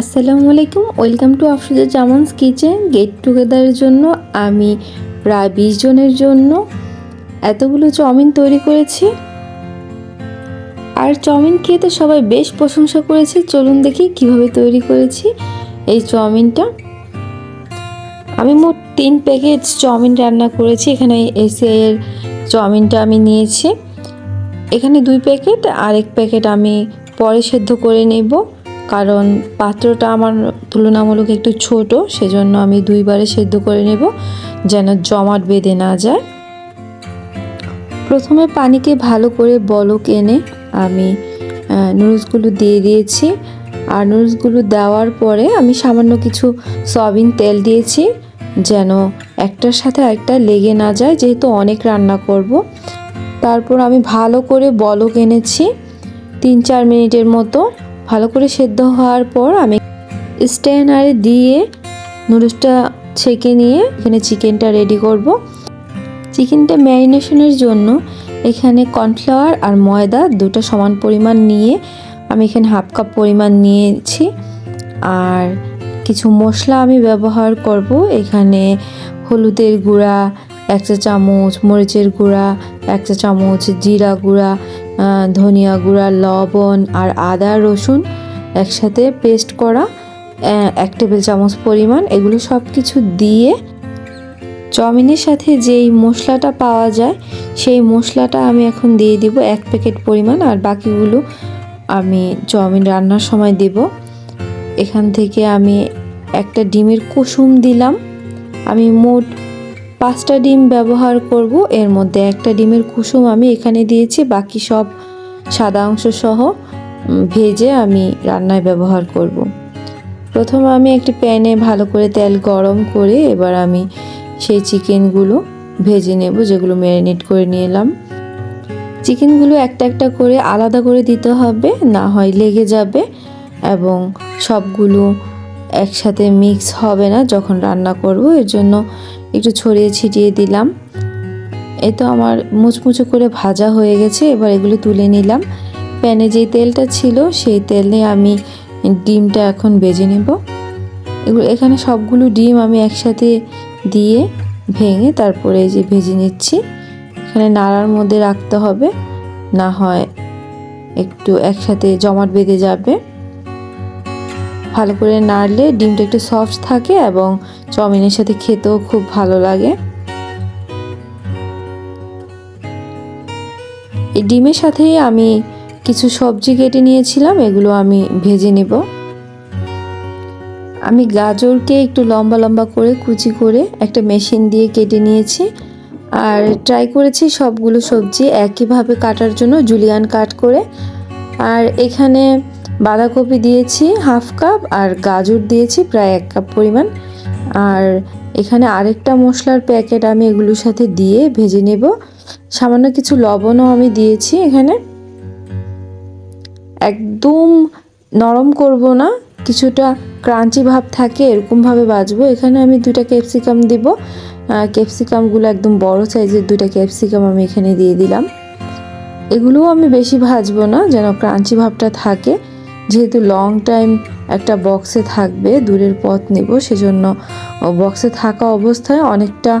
আসসালামু আলাইকুম, welcome to Afsuja Zaman's kitchen. Get টুগেদারের জন্য, আমি প্রায় বিশ জনের জন্য এতগুলো চাউমিন তৈরি করেছি। আর চাউমিন খেয়ে তো সবাই বেশ প্রশংসা করেছে। চলুন দেখি কীভাবে তৈরি করেছি এই চাউমিনটা। আমি মোট তিন প্যাকেট চাউমিন রান্না করেছি। এখানে এসিআই এর চাউমিনটা আমি নিয়েছি। এখানে দুই প্যাকেট আর এক প্যাকেট আমি পরে সেদ্ধ করে নেব। কারণ পাত্রটা আমার তুলনামূলক একটু ছোট, সেজন্য আমি দুইবারে সেদ্ধ করে নেব যেন জমাট বেঁধে না যায়। প্রথমে পানিকে ভালো করে বলক এনে আমি নুডলসগুলো দিয়ে দিয়েছি। আর নুডলসগুলো দেওয়ার পরে আমি সামান্য কিছু সয়াবিন তেল দিয়েছি যেন একটার সাথে একটা লেগে না যায়, যেহেতু অনেক রান্না করব। তারপর আমি ভালো করে বলক এনেছি, তিন চার মিনিটের মতো। ভালো করে সেদ্ধ হওয়ার পর আমি স্ট্যানারে দিয়ে নুডলসটা ছেঁকে নিয়ে এখানে চিকেনটা রেডি করব। চিকেনটা ম্যারিনেশনের জন্য এখানে কর্নফ্লাওয়ার আর ময়দা দুটো সমান পরিমাণ নিয়ে আমি এখানে হাফ কাপ পরিমাণ নিয়েছি। আর কিছু মশলা আমি ব্যবহার করব। এখানে হলুদের গুঁড়া, এক চা চামচ, মরিচের গুঁড়া এক চা চামচ জিরা গুঁড়া ধনিয়া গুঁড়া, লবণ আর আদা, রসুন একসাথে পেস্ট করা এক টেবিল চামচ পরিমাণ। এগুলো সব কিছু দিয়ে চাউমিনের সাথে যেই মশলাটা পাওয়া যায়, সেই মশলাটা আমি এখন দিয়ে দিব এক প্যাকেট পরিমাণ। আর বাকিগুলো আমি চাউমিন রান্নার সময় দেব। এখান থেকে আমি একটা ডিমের কুসুম দিলাম। আমি মোট পাঁচটা ডিম ব্যবহার করব। এর মধ্যে একটা ডিমের কুসুম আমি এখানে দিয়েছি। বাকি সব সাদা অংশ সহ ভেজে আমি রান্নায় ব্যবহার করব। প্রথমে আমি একটি প্যানে ভালো করে তেল গরম করে এবার আমি সেই চিকেনগুলো ভেজে নেব, যেগুলো ম্যারিনেট করে নিয়ে এলাম চিকেনগুলো একটা একটা করে আলাদা করে দিতে হবে, না হয় লেগে যাবে এবং সবগুলো একসাথে মিক্স হবে না যখন রান্না করব। এর জন্য একটু ছড়িয়ে ছিটিয়ে দিলাম। এ তো আমার মুচমুচো করে ভাজা হয়ে গেছে, এবার এগুলো তুলে নিলাম। প্যানে যেই তেলটা ছিল, সেই তেলে আমি ডিমটা এখন বেজে নেব। এগুলো এখানে সবগুলো ডিম আমি একসাথে দিয়ে ভেঙে তারপরে এই যে ভেজে নিচ্ছি। এখানে নাড়ার মধ্যে রাখতে হবে, না হয় একটু একসাথে জমাট বেঁধে যাবে। ভালো করে নাড়লে ডিমটা একটু সফট থাকে এবং চাউমিনের সাথে খেতেও খুব ভালো লাগে। এই ডিমের সাথেই আমি কিছু সবজি কেটে নিয়েছিলাম, এগুলো আমি ভেজে নেব। আমি গাজরকে একটু লম্বা লম্বা করে কুচি করে একটা মেশিন দিয়ে কেটে নিয়েছি আর ট্রাই করেছি সবগুলো সবজি একইভাবে কাটার জন্য, জুলিয়ান কাট করে। আর এখানে বাঁধাকপি দিয়েছি হাফ কাপ আর গাজর দিয়েছি প্রায় এক কাপ পরিমাণ। আর এখানে আরেকটা মশলার প্যাকেট আমি এগুলোর সাথে দিয়ে ভেজে নেব। সামান্য কিছু লবণও আমি দিয়েছি এখানে। একদম নরম করব না, কিছুটা ক্রাঞ্চি ভাব থাকে এরকমভাবে বাজবো। এখানে আমি দুটা ক্যাপসিকাম দিব। ক্যাপসিকামগুলো একদম বড় সাইজের দুটা ক্যাপসিকাম আমি এখানে দিয়ে দিলাম। এগুলোও আমি বেশি ভাজবো না, যেন ক্রাঞ্চি ভাবটা থাকে। যেহেতু লং টাইম একটা বক্সে থাকবে, দূরের পথ নেব, সেজন্য বক্সে থাকা অবস্থায় অনেকটা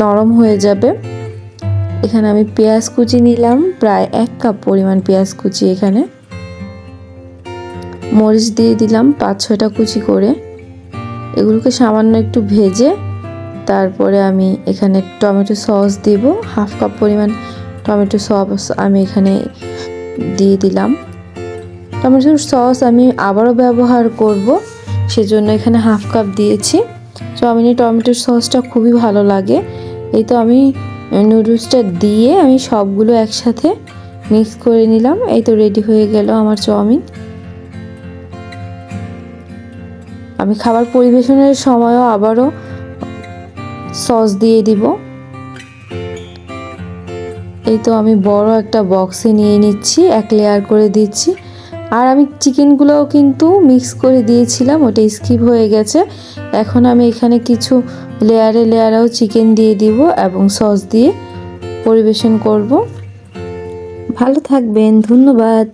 নরম হয়ে যাবে। এখানে আমি পেঁয়াজ কুচি নিলাম, প্রায় এক কাপ পরিমাণ পেঁয়াজ কুচি এখানে। মরিচ দিয়ে দিলাম পাঁচ ছয়টা কুচি করে। এগুলোকে সামান্য একটু ভেজে, তারপরে আমি এখানে টমেটো সস দেব। হাফ কাপ পরিমাণ টমেটো সস আমি এখানে দিয়ে দিলাম। টমেটোর সস আমি আবারও ব্যবহার করব, সেজন্য এখানে হাফ কাপ দিয়েছি। চাউমিনে টমেটোর সসটা খুবই ভালো লাগে। এই তো আমি নুডলসটা দিয়ে আমি সবগুলো একসাথে মিক্স করে নিলাম। এই তো রেডি হয়ে গেল আমার চাউমিন। আমি খাবার পরিবেশনের সময়ও আবারও সস দিয়ে দিব। এই তো আমি বড় একটা বক্সে নিয়ে নিচ্ছি, এক লেয়ার করে দিচ্ছি। আর আমি চিকেনগুলোও কিন্তু মিক্স করে দিয়েছিলাম, ওটা স্কিপ হয়ে গেছে। এখন আমি এখানে কিছু লেয়ারে লেয়ারেও চিকেন দিয়ে দিব এবং সস দিয়ে পরিবেশন করব। ভালো থাকবেন, ধন্যবাদ।